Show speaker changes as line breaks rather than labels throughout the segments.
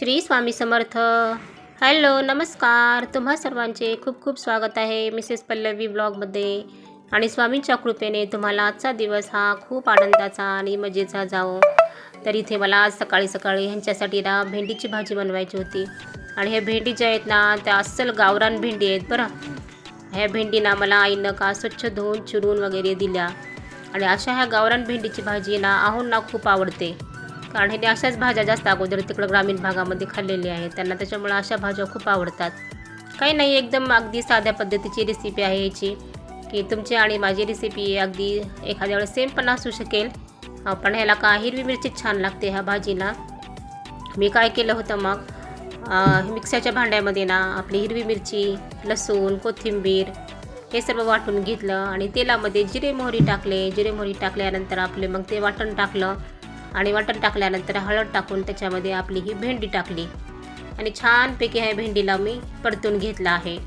Shri Swami Samarth. Hello नमस्कार. तुम्हा सर्वांचे खूप खूप स्वागत आहे मिसेस पल्लवी ब्लॉगमध्ये आणि स्वामींच्या कृपेने तुम्हाला आजचा दिवस हा खूप आनंदाचा आणि मजेचा जावो. तर इथे मला आज सकाळी सकाळी ह्यांच्यासाठी ना भेंडीची भाजी बनवायची होती. आणि ह्या भेंडी ज्या आहेत ना त्या अस्सल गावरान भेंडी आहेत बरं. ह्या भेंडीना मला आईनं का स्वच्छ धुवून चिरून वगैरे दिल्या. आणि अशा ह्या गावरान भेंडीची भाजी ना आहोंना खूप आवडते. कारण ह्याने अशाच भाज्या जास्त अगोदर तिकडं ग्रामीण भागामध्ये खाल्लेल्या आहेत. त्यांना त्याच्यामुळे अशा भाज्या खूप आवडतात. काही नाही एकदम अगदी साध्या पद्धतीची रेसिपी आहे याची. की तुमची आणि माझी रेसिपी अगदी एखाद्या वेळेस सेम पण असू शकेल. पण ह्याला का हिरवी मिरचीच छान लागते ह्या भाजीला? मी काय केलं होतं मग? मिक्सरच्या भांड्यामध्ये ना आपली हिरवी मिरची लसूण कोथिंबीर हे सर्व वाटून घेतलं आणि तेलामध्ये जिरे मोहरी टाकले. जिरे मोहरी टाकल्यानंतर आपले मग ते वाटण टाकलं. आणि वाटण टाकल्यानंतर हळद टाकून त्याच्यामध्ये आपली ही भेंडी टाकली. आणि छानपैकी ह्या भेंडीला मी परतून घेतलं आहे.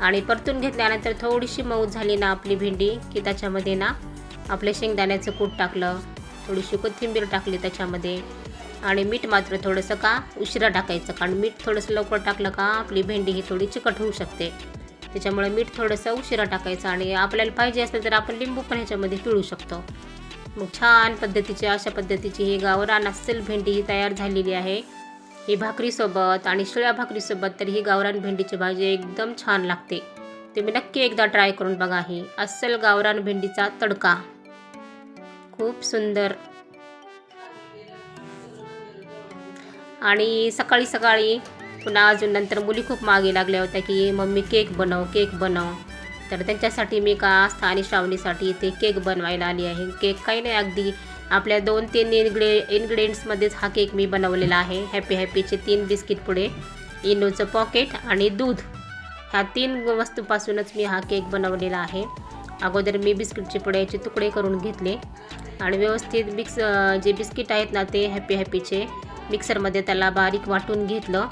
आणि परतून घेतल्यानंतर थोडीशी मऊ झाली ना आपली भेंडी की त्याच्यामध्ये ना आपलं शेंगदाण्याचं कूट टाकलं थोडीशी कोथिंबीर टाकली त्याच्यामध्ये. आणि मीठ मात्र थोडंसं का उशिरा टाकायचं कारण मीठ थोडंसं लवकर टाकलं का आपली भेंडी ही थोडी चिकट होऊ शकते. त्याच्यामुळे मीठ थोडंसं उशिरा टाकायचं आणि आपल्याला पाहिजे असेल तर आपण लिंबू पण ह्याच्यामध्ये पिळू शकतो. मग छान पद्धतीचे अशा पद्धतीची हे गावरान अस्सल भेंडी ही तयार झालेली आहे. ही भाकरीसोबत आणि शिळ्या भाकरीसोबत तर ही गावरान भेंडीची भाजी एकदम छान लागते. तुम्ही नक्की एकदा ट्राय करून बघा ही अस्सल गावरान भेंडीचा तडका. खूप सुंदर. आणि सकाळी सकाळी पुन्हा अजून नंतर मुली खूप मागे लागल्या होत्या की मम्मी केक बनव केक बनव. तर त्यांच्यासाठी मी का आस्था आणि श्रावणीसाठी ते केक बनवायला आली आहे. केक काही नाही अगदी आपल्या दोन तीन इनग्रे इन्ग्रेडियंट्समध्येच हा केक मी बनवलेला आहे. हॅपी हॅपीचे तीन बिस्किट पुढे इनोचं पॉकेट आणि दूध. ह्या तीन वस्तूपासूनच मी हा केक बनवलेला आहे. अगोदर मी बिस्किटचे पुड्याचे तुकडे करून घेतले आणि व्यवस्थित मिक्स जे बिस्किट आहेत ना ते हॅपी हॅपीचे मिक्सरमध्ये त्याला बारीक वाटून घेतलं.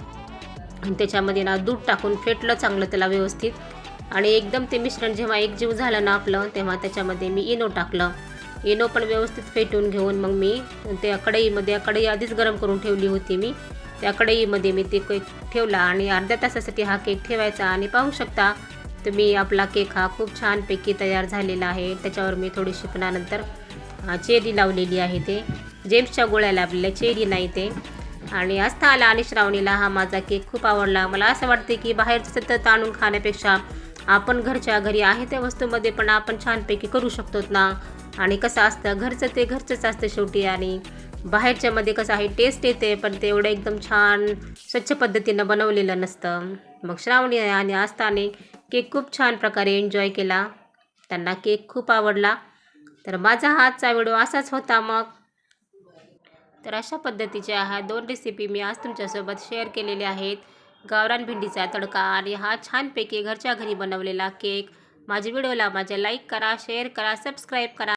आणि त्याच्यामध्ये ना दूध टाकून फेटलं चांगलं त्याला व्यवस्थित. आणि एकदम ते मिश्रण जेव्हा एकजीव झालं ना आपलं तेव्हा त्याच्यामध्ये मी इनो टाकलं. इनो पण व्यवस्थित फेटून घेऊन मग मी त्या कढईमध्ये कढई आधीच गरम करून ठेवली होती मी. त्या कढईमध्ये मी ते केक ठेवला आणि अर्ध्या तासासाठी हा केक ठेवायचा. आणि पाहू शकता तुम्ही आपला केक हा खूप छानपैकी तयार झालेला आहे. त्याच्यावर मी थोडीशी पुन्हानंतर चेरी लावलेली आहे ते. जेम्सच्या गोळ्या लावलेल्या चेरी नाही ते. आणि आस्था आला आणि श्रावणीला हा माझा केक खूप आवडला. मला असं वाटते की बाहेरचं सतत आणून खाण्यापेक्षा आपण घरच्या घरी आहे त्या वस्तूमध्ये पण आपण छानपैकी करू शकतो ना. आणि कसं असतं घरचं ते घरचंच असतं शेवटी. आणि बाहेरच्यामध्ये कसं आहे टेस्ट येते पण ते एवढं एकदम छान स्वच्छ पद्धतीनं बनवलेलं नसतं. मग श्रावणी आणि आस्थाने केक खूप छान प्रकारे एन्जॉय केला. त्यांना केक खूप आवडला. तर माझा हा आजचा व्हिडिओ असाच होता मग. तर अशा पद्धतीच्या ह्या दोन रेसिपी मी आज तुमच्यासोबत शेअर केलेल्या आहेत. गावरान भेंडीचा तडका आणि हा छानपैकी घरच्या घरी बनवलेला केक. माझ्या व्हिडिओला माझ्या लाईक करा शेअर करा सबस्क्राईब करा.